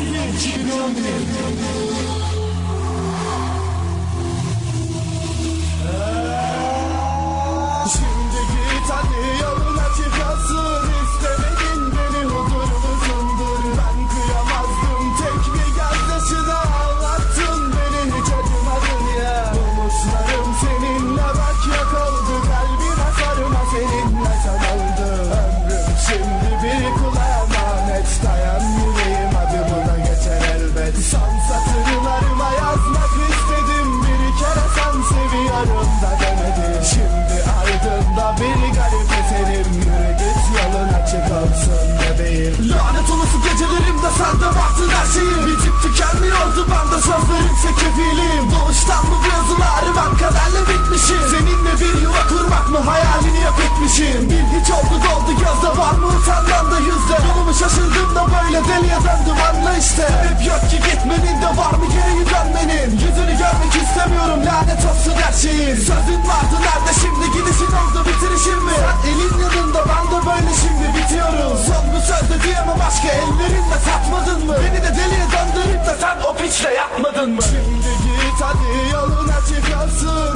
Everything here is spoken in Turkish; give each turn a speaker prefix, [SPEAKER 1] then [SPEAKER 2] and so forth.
[SPEAKER 1] Şimdi git şeyim Lanet olası gecelerimde sende baktın her şeyim. Bitip tükenmiyordu bende sözlerimse kefiliyim Doğuştan bu yazıları ben kaderle bitmişim. Seninle bir yuva kurmak mı hayalini yap etmişim? Bil hiç oldu doldu gözde var mı senden de yüzde? Yolumu şaşırdım da böyle deliye yapmadın mı? Şimdi git hadi yoluna çıkarsın